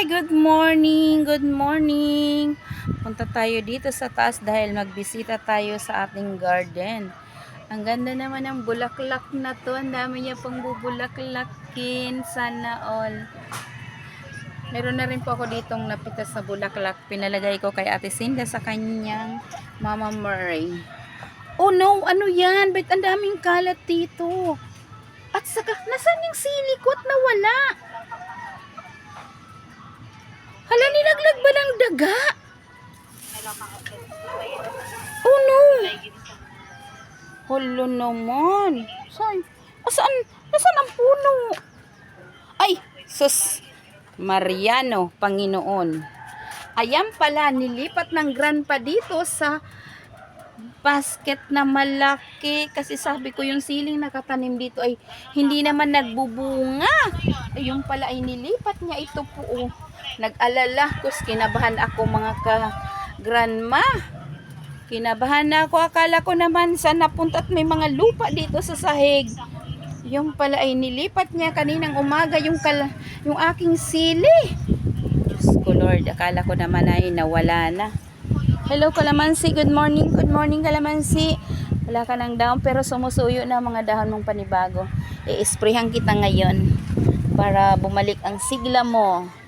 Hi, good morning, good morning. Punta tayo dito sa taas dahil magbisita tayo sa ating garden. Ang ganda naman ng bulaklak na to. Ang dami niya pang bubulaklakin. Sana all. Meron na rin po ako ditong napitas na bulaklak. Pinalagay ko kay Ate Cinda sa kanyang Mama Murray. Oh no, ano yan? Ba't ang daming kalat dito? At saka, nasan yung silikot na wala? Hala, nilaglag ba ng daga? Oh no! Hala naman. Saan? Saan? Nasaan ang puno? Ay, sus. Mariano, Panginoon. Ayan pala, nilipat ng grandpa dito sa basket na malaki. Kasi sabi ko yung siling nakatanim dito ay hindi naman nagbubunga. Ayun pala ay nilipat niya ito po. oh. Nag-alala ko, kinabahan ako mga ka-grandma. Kinabahan na ako. Akala ko naman saan napunta at may mga lupa dito sa sahig. Yung pala ay nilipat niya kaninang umaga yung, kal yung aking sili. Diyos ko Lord, akala ko naman ay nawala na. Hello Kalamansi, good morning, good morning Kalamansi. Wala ka ng dahon pero sumusuyo na mga dahon mong panibago. I-sprayhan kita ngayon para bumalik ang sigla mo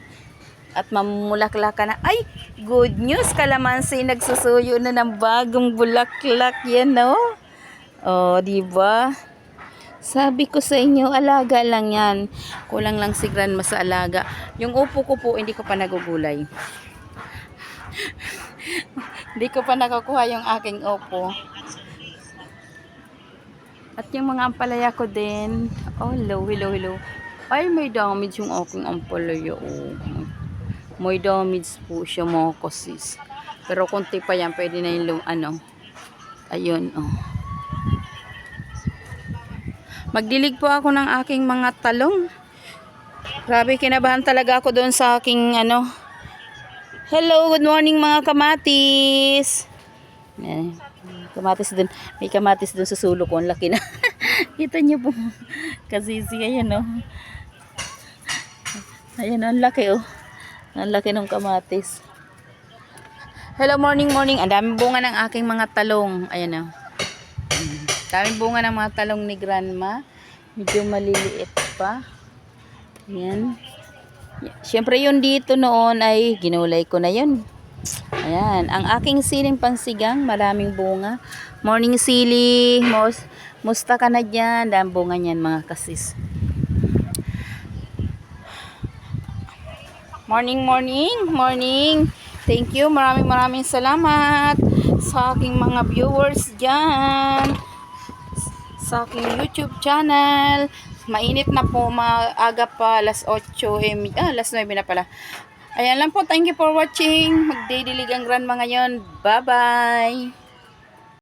at mamulaklak ka na. Ay, good news Kalamansi, nagsusuyo na ng bagong bulaklak yan, no? Oh, di ba? Sabi ko sa inyo, alaga lang yan. Kulang lang si grandma sa alaga. Yung upo ko po, hindi ko pa nagugulay. Hindi ko pa nakukuha yung aking opo. At yung mga ampalaya ko din. Oh, hello, hello, hello. Ay, may damage yung aking ampalaya. Oh. May damage po siya mga kasis. Pero konti pa yan, pwede na yung ano. Ayun, oh. Magdilig po ako ng aking mga talong. Grabe, kinabahan talaga ako doon sa aking ano, Hello, good morning mga kamatis. Kamatis dun. May kamatis dun sa sulo ko. Ang laki na. Kita niyo po. Kasisi, ayan o. Oh. Ayan, ang laki oh. Ang laki ng kamatis. Hello, morning, morning. Ang daming bunga ng aking mga talong. Ayan o. Oh. Daming bunga ng mga talong ni grandma. Medyo maliliit pa. Ayan. Siyempre yun dito noon ay ginulay ko na yun. Ayan. Ang aking siling pansigang, maraming bunga. Morning sili. Mus musta ka na dyan? Dahil bunga niyan mga kasis. Morning, morning, morning. Thank you. Maraming maraming salamat sa aking mga viewers dyan. Sa aking YouTube channel. Mainit na po, maaga pa, alas 8, eh, ah, alas 9 na pala. Ayan lang po, thank you for watching. Magdidiligang grandma ngayon. Bye-bye!